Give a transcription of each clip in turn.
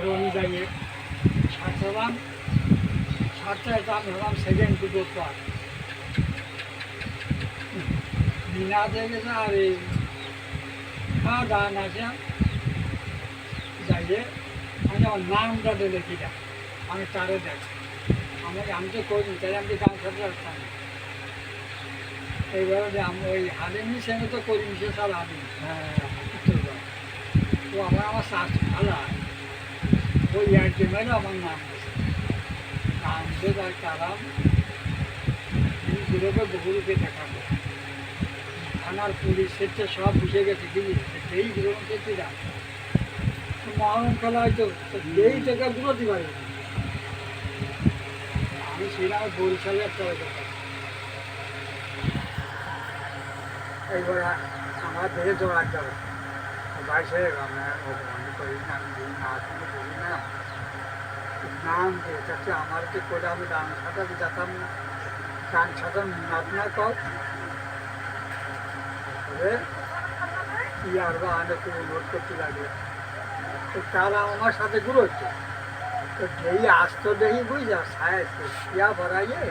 আর অনুযায়ী ষাট হলাম ষাটটায় তো হলাম সেকেন্ড দুটো পর বিনা থেকে আর এই খাওয়া দাওয়া না খেয়ে যাইয়ে আমি আমার নামটা দেখ আমি তারে দেখ। আমাকে আমি তো করি তাই আমি গান সাথে আসতাম না। এইবারে যে আমি ওই হালিমি সেনে তো করি সে সব হালিম। তো আমার আমার শ্বাস ভালো হয়। ওই মেলে আমার নাম দিয়েছে নাম দিয়ে তার। কারাম গুলোকে বহুরূপে দেখাবো থানার পুলিশ সেটা সব বুঝে গেছে কি এই গ্রহণ করতে যা মহরম খেলা হয়তো এই টাকা গুলো দিতে আমি ছিলাম বরিশালে একটা। এইবার আমার ধরে দৌড়াতে যাবে ভাই সাহেব আমরা না নাম দিয়ে যাচ্ছে আমার কি করে আমি ডান ছাটাতে যেতাম না ছাটা নাচ না কি আর বা তুমি নোট করতে লাগবে তো তারা আমার সাথে ঘুরোচ্ছে তো যেই আসতো দেখি বুঝা সায় ইয়া ভরাইয়ে,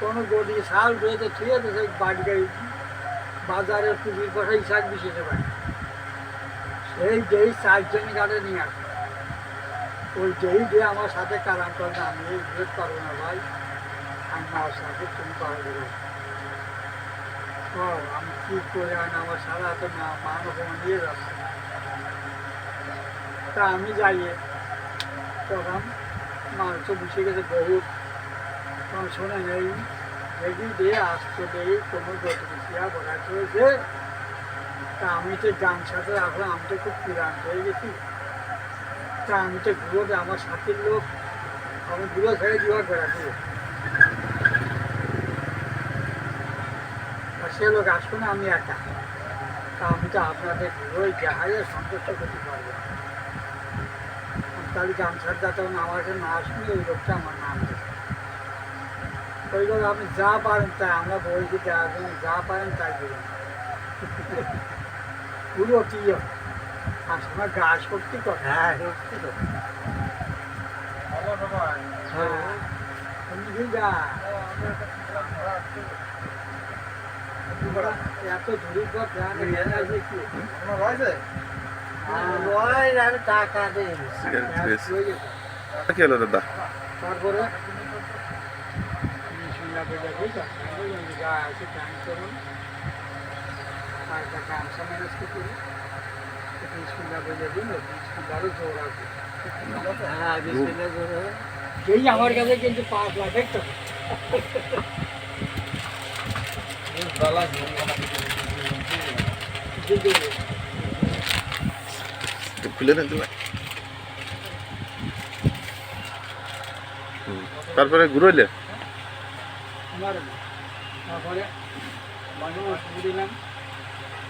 কোনো গদি শাল রয়েছে, ঠিক আছে, সেই বাড়ি বাজারের পুকুর পাশাই শাক বিশেষে বাড়ি। সেই যেই চারজনই গাড়ি নিয়ে আসবে, ওই যেই যে আমার সাথে কারাম করে না, আমি এই বিরোধ পারব না ভাই। আমি আমার সাথে তুমি পারো দেবো আমি কী করে? আমার সারা হাতে মা মানব নিয়ে যাচ্ছে। তা আমি যাইয়ে তখন তো বুঝে গেছে বহুত তখন শোনে নেই। দেখি দিয়ে আসতো দেই কোনো গতিবিষয়া বলা চলেছে তা আমি তো গান সাথে রাখলাম, আমি তো খুব ক্লান্ত হয়ে গেছি। তা আমি তো ঘুরোতে আমার সাথীর লোক আমি ঘুরো ছেড়ে দিবার বেড়াতে সে লোক আসবে না, আমি একা। তা আমি তো আপনাদের ঘুরোই জাহাজে সন্তুষ্ট করতে পারব তাহলে গান ছাড় তখন আমাকে না শুনে ওই লোকটা আমার নাম ওই লোক, আপনি যা পারেন তাই, আমরা বলছি যা পারেন তাই দেবেন পুরো কি আর সময় গাছ করতে কথা হ্যাঁ সত্যি তো। হ্যাঁ। এত আছে কি? টাকা আছে। হয়ে দাদা? তারপরে শুনলা বেজা বুঝা গা আছে টাইম করুন আর একটা গামছা ম্যানেজ করতে স্কুলটা বেজে দিন স্কুলটারও জোর আছে যেই আমার কাছে কিন্তু পাঁচ লাখ হবে। একটু খুলে দেন তুমি। তারপরে ঘুরোইলে তারপরে মানুষ দিলাম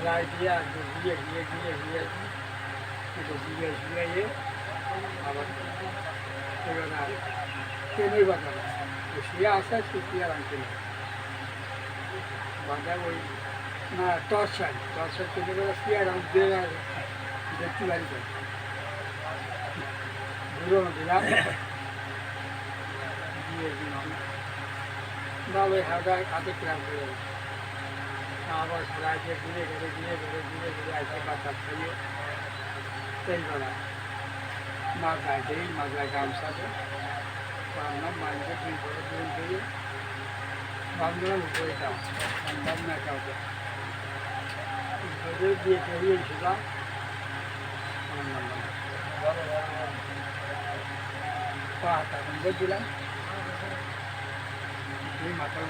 দিয়ে দিয়ে দিয়ে একটু দিয়ে দিয়ে দিয়ে আবার ট্রেনের বাজার শুয়ে আসা শুয়ে আনতে বাজার ওই না টর্চ সাইড টর্চ সাইড ট্রেনের বাজার শুয়ে আর দিয়ে দেখতে বা ওই হাতে হাতে ক্রাম হয়ে যাবে আবার সবাইকে ঘুরে ঘুরে ঘুরে ঘুরে ঘুরে ঘুরে আসে বাচ্চা খাইয়ে তেল বেলা মাথায় দিই মাথায় গামছাতে রান্না মাঝে দুই করে দুই দিয়ে বান্ধব উপরে দাও বান্ধব না কাউকে উপরে দিয়ে বেরিয়েছিলাম পা তখন দিলাম এই মাথা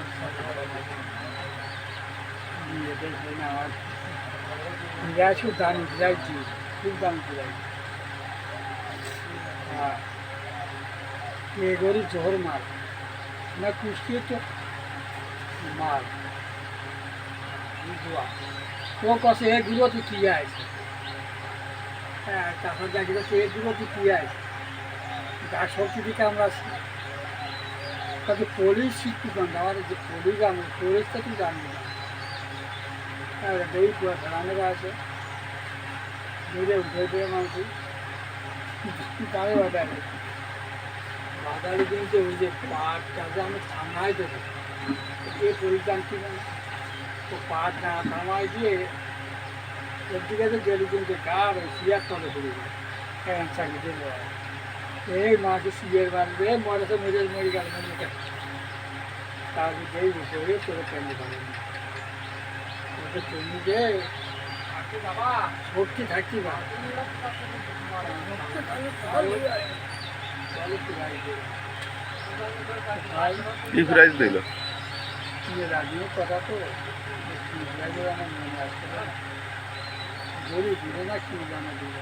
আমার না কুষ্টি তো মার বুঝবা তো কষে এগুলো তুই কি আছে হ্যাঁ তারপর দেখি তো এগুলো তুই কি আছে গা সবজি দিকে আমরা পুলিশ শিখতে পারতাম যে পুলিশ আমি পুলিশটা তুই জানবি না হ্যাঁ ধীরে উঠে দিয়ে মানুষ তাই বাজারে বাজারে কিন্তু ওই যে পাট কাজে আমি থামাই দেবো। এ পরিধান কি না তো পাট না থামাই দিয়ে ওর দিকে তো গেলি কার শিয়ার তলে পড়ে যায় হ্যাঁ এই মাকে শিয়ের বানবে মরে তো মরে মরে গেল তারপরে যেই তোরে কেমনি পাবেন ওটা তুমি থাকছি না কি প্রাইজ দিল। রাজিও কথা তো। আমার মনে আসছে না। গরিব দিলে না কি জানা দিল।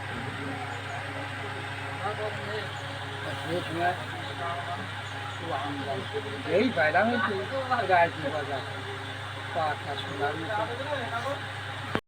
এই বাইরামে রাজনীতি বাজার পাটা সোনার মতো